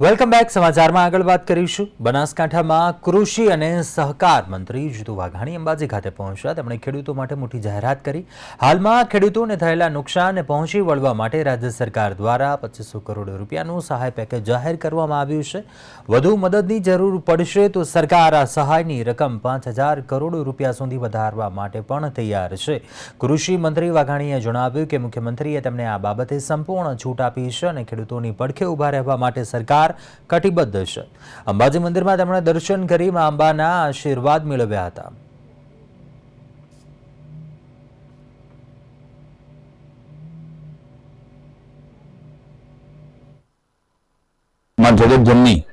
Welcome back. સમાચારમાં આગળ વાત કરીશું. બનાસકાંઠામાં કૃષિ અને સહકાર મંત્રી જીતુ વાઘાણી અંબાજી ખાતે પહોંચ્યા. તેમણે ખેડૂતો માટે મોટી જાહેરાત કરી. હાલમાં ખેડૂતોને થયેલા નુકસાનને પહોંચી વળવા માટે રાજ્ય સરકાર દ્વારા પચીસો કરોડ રૂપિયાનું સહાય પેકેજ જાહેર કરવામાં આવ્યું છે. વધુ મદદની જરૂર પડશે તો સરકાર આ સહાયની રકમ પાંચ હજાર કરોડ રૂપિયા સુધી વધારવા માટે પણ તૈયાર છે. કૃષિ મંત્રી વાઘાણીએ જણાવ્યું કે મુખ્યમંત્રીએ તેમને આ બાબતે સંપૂર્ણ છૂટ આપી છે અને ખેડૂતોની પડખે ઊભા રહેવા માટે સરકાર કટિબદ્ધ છે. અંબાજી મંદિરમાં તેમણે દર્શન કરી મા અંબાના આશીર્વાદ મેળવ્યા હતા. માં જગત જનની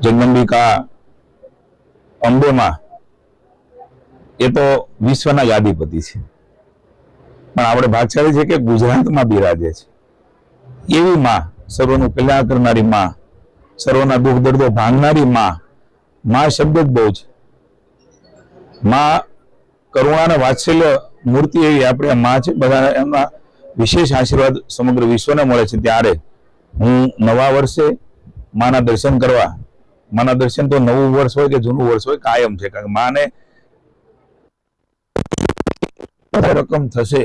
જગદંબિકા અંબેમાં એ તો વિશ્વના યાદીપતિ છે. પણ આપણે ભાગશાળી છે કે ગુજરાતમાં બિરાજે છે? એવી માં સર્વનું કલ્યાણ કરનારી માં, સર્વના દુઃખ દર્દો ભાંગનારી માં માં શબ્દ જ બહુ છે. માં કરુણા અને વાત્સલ્ય મૂર્તિ એવી આપણે માં છે. બધા એમના વિશેષ આશીર્વાદ સમગ્ર વિશ્વને મળે છે. ત્યારે હું નવા વર્ષે માના દર્શન કરવા, માના દર્શન તો નવું વર્ષ હોય કે જૂનું વર્ષ હોય કાયમ છે. કારણ કે માને રકમ થશે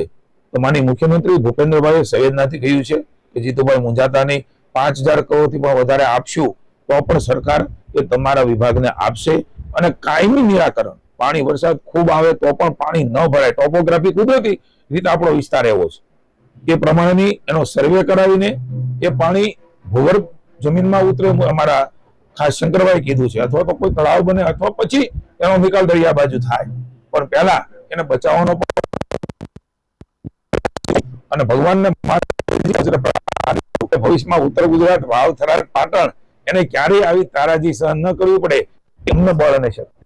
તો માની મુખ્યમંત્રી ભૂપેન્દ્રભાઈ સૈયદનાથી કહ્યું છે કે જીતુભાઈ મુંજાતાની પાંચ હજાર કરોડથી પણ વધારે આપશું, તો પણ સરકાર એ તમારા વિભાગને આપશે. અને કાયમી નિરાકરણ, પાણી વરસાદ ખૂબ આવે તો પણ પાણી ન ભરાય. ટોપોગ્રાફી કુદરતી રીતે આપણો વિસ્તાર એવો છે. એ પ્રમાણેની એનો સર્વે કરાવીને એ પાણી ભૂગર્ભ જમીનમાં ઉતરે અમારા ખાસ શંકરભાઈ કીધું છે. અથવા તો કોઈ તળાવ બને અથવા પછી એનો નિકાલ દરિયા બાજુ થાય. પણ પહેલા એને બચાવવાનો અને ભગવાનને ભવિષ્યમાં ઉત્તર ગુજરાત, વાવ, થરાદ, પાટણ એને ક્યારેય આવી તારાજી સહન ન કરવું પડે. એમને બળ અને શક્તિ.